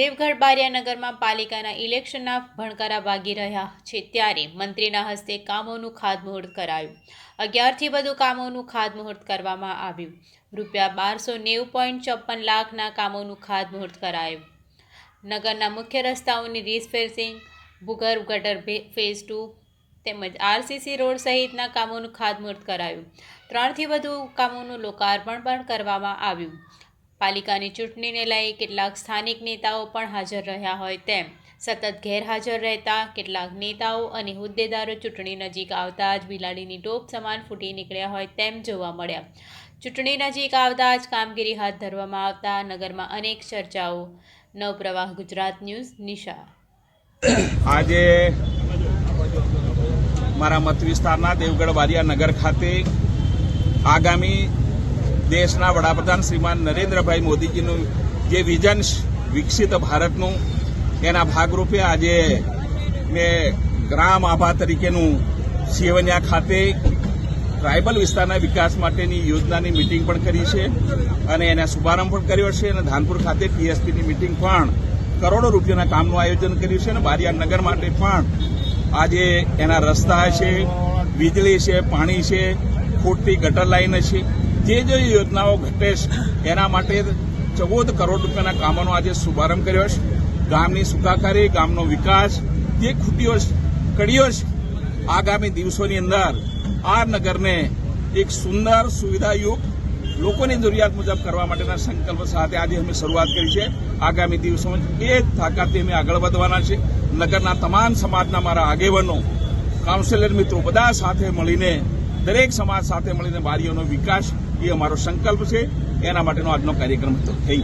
દેવગઢ બારિયાનગરમાં પાલિકાના ઇલેક્શનના ભણકારા વાગી રહ્યા છે ત્યારે મંત્રીના હસ્તે કામોનું ખાતમુહૂર્ત કરાયું. અગિયારથી વધુ કામોનું ખાતમુહૂર્ત કરવામાં આવ્યું. રૂપિયા બારસો નેવું પોઈન્ટ ચોપન લાખના કામોનું ખાતમુહૂર્ત કરાયું. નગરના મુખ્ય રસ્તાઓની રીસફેસિંગ ભૂગર્ભ ગટર ફેઝ ટુ તેમજ આરસીસી રોડ સહિતના કામોનું ખાતમુહૂર્ત કરાયું. ત્રણથી વધુ કામોનું લોકાર્પણ પણ કરવામાં આવ્યું. પાલિકાની ચૂંટણીને લઈ કેટલાક સ્થાનિક નેતાઓ પણ હાજર રહ્યા હોય તેમ. સતત ગેરહાજર રહેતા કેટલાક નેતાઓ અને હોદ્દેદારો ચૂંટણી નજીક આવતા જ બિલાડીની ટોપ સમાન ફૂટી નીકળ્યા હોય તેમ જોવા મળ્યા. ચૂંટણી નજીક આવતા જ કામગીરી હાથ ધરવામાં આવતા નગરમાં અનેક ચર્ચાઓ. નવપ્રવાહ ગુજરાત ન્યૂઝ, નિશા. આજે મારા મત વિસ્તારના દેવગઢ બારિયા નગર ખાતે આગામી દેશના વડાપ્રધાન શ્રીમાન નરેન્દ્રભાઈ મોદીજીનું જે વિઝન વિકસિત ભારતનું, એના ભાગરૂપે આજે મેં ગ્રામ આભા તરીકેનું સેવન્યા ખાતે ટ્રાઇબલ વિસ્તારના વિકાસ માટેની યોજનાની મિટિંગ પણ કરી છે અને એના શુભારંભ પણ કર્યો છે અને ધાનપુર ખાતે ટીએસપીની મિટિંગ પણ કરોડો રૂપિયાના કામનું આયોજન કર્યું છે અને બારિયા નગર માટે પણ આજે એના રસ્તા છે, વીજળી છે, પાણી છે ખૂટતી ગટર લાઈન છે. જે જે યોજનાઓ ઘટે છે, એના માટે ચૌદ કરોડ રૂપિયાના કામોનો આજે શુભારંભ કર્યો છે. ગામની સુખાકારી, ગામનો વિકાસ, જે છે, કડીઓ છે, આગામી દિવસોની અંદર આ નગરને એક સુંદર, સુવિધાયુક્ત, લોકોની જરૂરિયાત મુજબ કરવા માટેના સંકલ્પ સાથે આજે અમે શરૂઆત કરી છે. આગામી દિવસોમાં એ જ તાકાતથી અમે આગળ વધવાના છે. નગરના તમામ સમાજના મારા આગેવાનો કાઉન્સિલર મિત્રો બધા સાથે મળીને દરેક સમાજ સાથે મળીને બારીઓનો વિકાસ એ અમારો સંકલ્પ છે. એના માટેનો આજનો કાર્યક્રમ થઈ